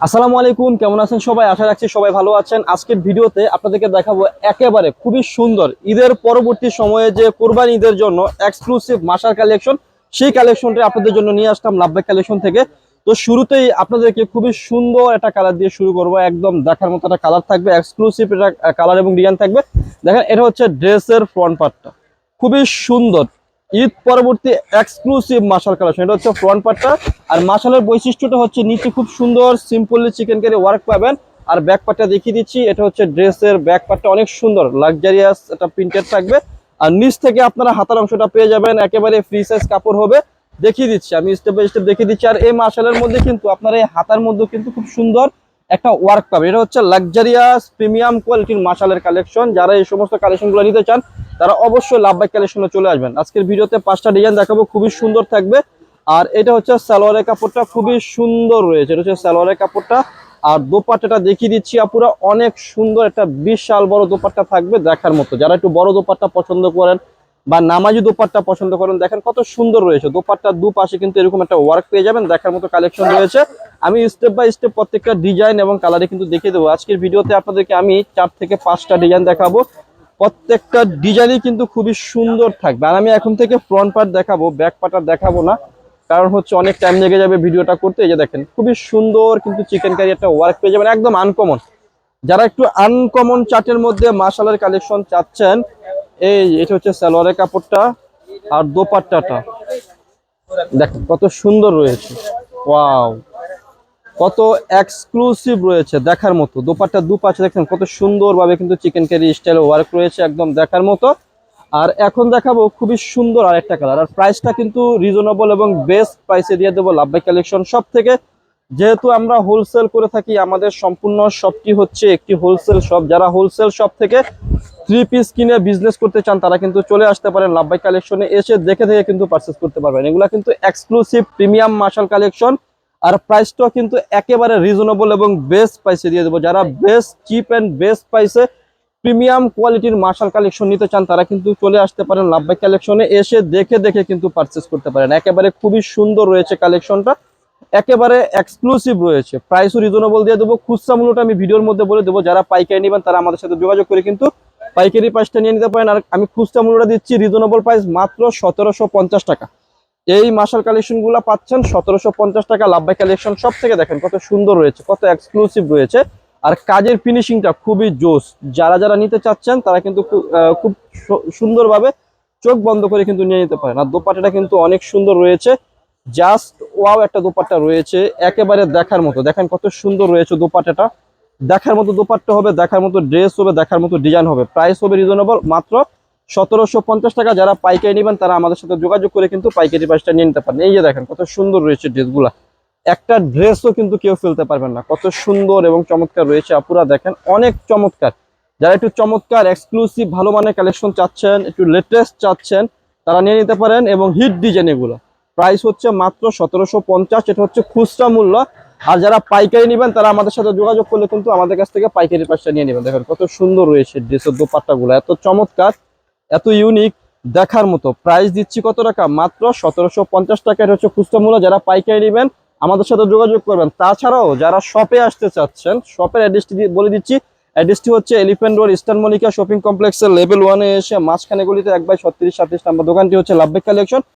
আসসালামু আলাইকুম, কেমন আছেন সবাই? আশা রাখছি সবাই ভালো আছেন। আজকের ভিডিওতে আপনাদেরকে দেখাবো একেবারে খুবই সুন্দর ঈদের পরবর্তী সময়ে যে কোরবানি ঈদের জন্য এক্সক্লুসিভ মাসার কালেকশন সেই কালেকশনটা আপনাদের জন্য নিয়ে আসলাম, লাভবাই কালেকশন থেকে। তো শুরুতেই আপনাদেরকে খুবই সুন্দর একটা কালার দিয়ে শুরু করব। একদম দেখার মতো একটা কালার থাকবে এক্সক্লুসিভ এটা কালার এবং ডিজাইন থাকবে। দেখেন, এটা হচ্ছে ড্রেসের ফ্রন্ট পার্টটা খুবই সুন্দর। ঈদ পরবর্তী এক্সক্লুসিভ মাসাল কালেকশন। এটা হচ্ছে ফ্রন্ট পার্টটা আর মাসালের বৈশিষ্ট্যটা হচ্ছে নিচে খুব সুন্দর সিম্পলি চিকেন কারি ওয়ার্ক পাবেন। আর ব্যাক পার্টটা দেখিয়ে দিচ্ছি, এটা হচ্ছে ড্রেসের ব্যাক পার্টটা অনেক সুন্দর লাক্সারিয়াস এটা প্রিন্টেড থাকবে। আর নিচ থেকে আপনারা হাতার অংশটা পেয়ে যাবেন, একেবারে ফ্রি সাইজ কাপড় হবে। দেখিয়ে দিচ্ছি, আমি স্টেপ বাই স্টেপ দেখিয়ে দিচ্ছি। আর এই মাসালের মধ্যে কিন্তু আপনার এই হাতার মধ্যে কিন্তু খুব সুন্দর একটা ওয়ার্ক পাবে। এটা হচ্ছে লাক্সারিয়াস প্রিমিয়াম কোয়ালিটির মাসালের কালেকশন যারা এই সমস্ত কালেকশনগুলো নিতে চান, তারা অবশ্যই লাভবাই কালেকশনে চলে আসবেন। আজকের ভিডিওতে পাঁচটা ডিজাইন দেখাবো, খুবই সুন্দর থাকবে। আর এটা হচ্ছে সালোয়ারের কাপড়টা, খুবই সুন্দর রয়েছে। এটা হচ্ছে সালোয়ারের কাপড়টা। আর দোপাট্টাটা দেখিয়ে দিচ্ছি আপুরা, অনেক সুন্দর একটা বিশাল বড় দোপাট্টা থাকবে দেখার মতো। যারা একটু বড় দোপাট্টা পছন্দ করেন বা নামাজি দোপাট্টা পছন্দ করেন, দেখেন কত সুন্দর রয়েছে। দোপাট্টার দুপাশে কিন্তু এরকম একটা ওয়ার্ক পেয়ে যাবেন। দেখার মতো কালেকশন রয়েছে। আমি স্টেপ বাই স্টেপ প্রত্যেকটা ডিজাইন এবং কালারে কিন্তু দেখিয়ে দেবো। আজকের ভিডিওতে আপনাদেরকে আমি চার থেকে পাঁচটা ডিজাইন দেখাবো। প্রত্যেকটা ডিজাইনই কিন্তু খুবই সুন্দর থাকবে। আর আমি এখন থেকে ফ্রন্ট পার্ট দেখাবো ব্যাক পার্ট দেখাবো না। কারণ হচ্ছে অনেক টাইম লেগে যাবে ভিডিওটা করতে। এই যে দেখেন, খুবই সুন্দর কিন্তু চিকেন কারি একটা ওয়ার্ক পেয়ে যাবেন, একদম আনকমন যারা একটু আনকমন চার্টের মধ্যে মাসালার কালেকশন চাচ্ছেন, এই এটা হচ্ছে সালোয়ারের কাপড়টা আর দোপাট্টাটা। দেখেন কত সুন্দর রয়েছে। ওয়াও কত এক্সক্লুসিভ রয়েছে দেখার মতো। দোপাট্টা দুপাশে দেখেন কত সুন্দরভাবে কিন্তু চিকেন কারি স্টাইল ওয়ার্ক রয়েছে একদম দেখার মতো। আর এখন দেখাবো খুবই সুন্দর আর একটা কালার আর প্রাইসটা কিন্তু রিজনেবল এবং বেস্ট প্রাইসে দিয়ে দেবো লাভবাই কালেকশন সব থেকে যেহেতু আমরা হোলসেল করে থাকি, আমাদের সম্পূর্ণ শপটি হচ্ছে একটি হোলসেল শপ যারা হোলসেল শপ থেকে থ্রি পিস কিনে বিজনেস করতে চান, তারা কিন্তু চলে আসতে পারেন লাভবাই কালেকশনে এসে দেখে দেখে কিন্তু পারচেস করতে পারবেন। এগুলো কিন্তু এক্সক্লুসিভ প্রিমিয়াম মার্শাল কালেকশন আর প্রাইসটাও কিন্তু একেবারে রিজনেবল এবং বেস্ট প্রাইসে দিয়ে দেবো। যারা বেস্ট চিপ অ্যান্ড বেস্ট প্রাইসে প্রিমিয়াম কোয়ালিটির মার্শাল কালেকশন নিতে চান, তারা কিন্তু চলে আসতে পারেন লাভবাই কালেকশনে এসে দেখে দেখে কিন্তু পারচেস করতে পারেন। একেবারে খুবই সুন্দর রয়েছে কালেকশনটা একেবারে এক্সক্লুসিভ রয়েছে। প্রাইসও রিজনেবল দিয়ে দেবো। খুচরা মূল্যটা আমি ভিডিওর মধ্যে বলে দেবো। যারা পাইকারি নেবেন, তারা আমাদের সাথে যোগাযোগ করে কিন্তু পাইকারি প্রাইসটা নিয়ে নিতে পারেন। আর আমি খুচরা মূল্যটা দিচ্ছি রিজনেবল প্রাইস মাত্র সতেরোশো পঞ্চাশ টাকা। এই মাসাল কালেকশনগুলা পাচ্ছেন সতেরোশো পঞ্চাশ টাকা লাভবাই কালেকশন সব থেকে। দেখেন কত সুন্দর রয়েছে, কত এক্সক্লুসিভ রয়েছে। আর কাজের ফিনিশিংটা খুবই জোস। যারা যারা নিতে চাচ্ছেন, তারা কিন্তু খুব সুন্দরভাবে চোখ বন্ধ করে কিন্তু নিয়ে নিতে পারেন। আর দোপাট্টাটা কিন্তু অনেক সুন্দর রয়েছে। জাস্ট ওয়াও একটা দোপাট্টা রয়েছে, একেবারে দেখার মতো। দেখেন কত সুন্দর রয়েছে দোপাট্টাটা। দেখার মতো দোপাট্টা হবে, দেখার মতো ড্রেস হবে, দেখার মতো ডিজাইন হবে। প্রাইস হবে রিজনেবল মাত্র সতেরোশো পঞ্চাশ টাকা যারা পাইকারি নেবেন, তারা আমাদের সাথে যোগাযোগ করে কিন্তু পাইকারি প্রাইসটা নিয়ে নিতে পারেন। এই যে দেখেন, কত সুন্দর রয়েছে ড্রেসগুলা। একটা ড্রেসও কিন্তু কেউ ফেলতে পারবেন না। কত সুন্দর এবং চমৎকার রয়েছে। আপুরা দেখেন, অনেক চমৎকার। যারা একটু চমৎকার এক্সক্লুসিভ ভালো মানের কালেকশন চাচ্ছেন, একটু লেটেস্ট চাচ্ছেন, তারা নিয়ে নিতে পারেন এবং হিট ডিজাইন এগুলো। প্রাইস হচ্ছে মাত্র সতেরোশো পঞ্চাশ, এটা হচ্ছে খুচরা মূল্য। আর যারা পাইকারি নেবেন, তারা আমাদের সাথে যোগাযোগ করলে কিন্তু আমাদের কাছ থেকে পাইকারি প্রাইসটা নিয়ে নেবেন। দেখেন, কত সুন্দর রয়েছে ড্রেসের দোপাট্টাগুলো, এত চমৎকার। এত ইউনিক দেখার মতো। প্রাইস দিচ্ছি কত টাকা? মাত্র সতেরোশো পঞ্চাশ টাকার হচ্ছে খুচরা মূল্য। যারা পাইকারি নেবেন, আমাদের সাথে যোগাযোগ করবেন। তাছাড়াও যারা শপে আসতে চাচ্ছেন শপের অ্যাড্রেসটি বলে দিচ্ছি। অ্যাড্রেসটি হচ্ছে Elephant Road Eastern Mallika shopping কমপ্লেক্সের লেভেল ওয়ানে এসে মাঝখানে গুলিতে এক বাই ছত্রিশ সাতত্রিশ নাম্বার দোকানটি হচ্ছে লাভবেক কালেকশন